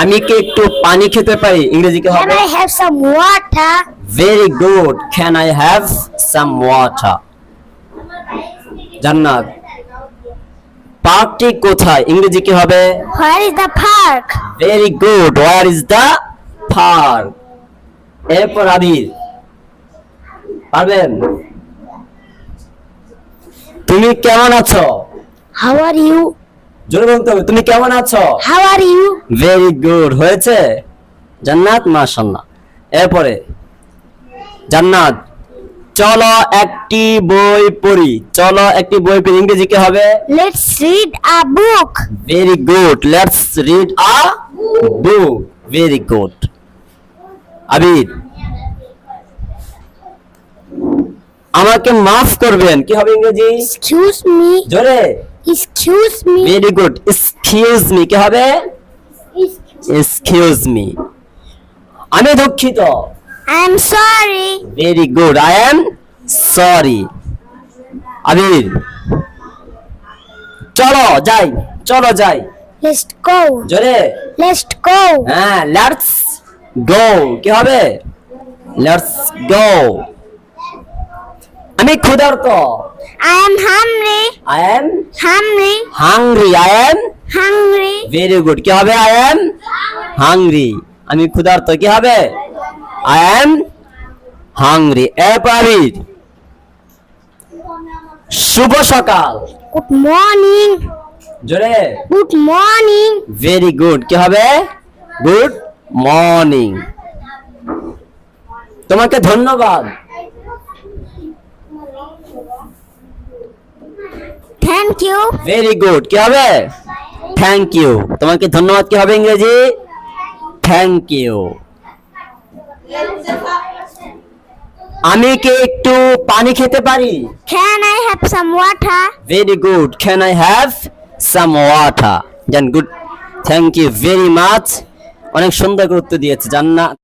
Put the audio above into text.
আমি কি একটু পানি খেতে পারি? ইংরেজি কি Can হবে I have some water? Very good can I have some water Jannat. পার্কটি কোথায়? ইংরেজি কি হবে? Where is the park? Very good where is the park এরপর আবির পারবেন? তুমি কেমন আছো? How are you? জোরে বলতে হবে তুমি কেমন আছো? How are you? Very good হয়েছে? জান্নাত মাশাল্লাহ এরপরে জান্নাত চলো একটি বই পড়ি। চলো একটি বই পড়ি ইংরেজি কি হবে? Let's read a book. Very good let's read a book very good Abir আমাকে মাফ করবেন কি হবে ইংরেজি? Excuse me. জোরে। Excuse me. Very good excuse me কি হবে? এক্সকিউজ মি আমি দুঃখিত। I'm sorry. Very good I am sorry Abir. চলো যাই। চলো যাই। Let's go. জোরে। Let's go. হ্যাঁ লেটস গো কি হবে? লেটস গো আমি ক্ষুধার্ত। I am hungry. I am Hungry. Hungry I am Hungry. Very good কি হবে? আই এম হাংরি আমি ক্ষুধার্ত কি হবে? আই এম হাংরি আবির শুভ সকাল। গুড মর্নিং জোরে। গুড মর্নিং ভেরি গুড কি হবে? গুড মর্নিং তোমাকে ধন্যবাদ। Thank you. ভেরি গুড কি হবে? থ্যাংক ইউ তোমাকে ধন্যবাদ কি হবে ইংরেজি? থ্যাংক ইউ আমি কি একটু পানি খেতে পারি? Can I have some water? Very good can I have some water জান good thank you very much অনেক সুন্দর গুরুত্ব দিয়েছে জান্নাত।